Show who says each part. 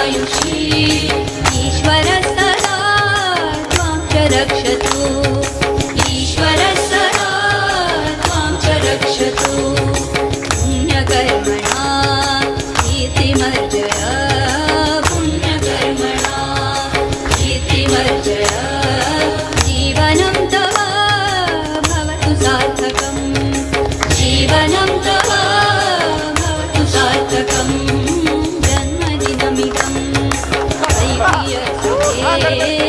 Speaker 1: आयुषी ईश्वरस्तदा त्वां च रक्षतु ಮಾತಾಡ್ತಾರೆ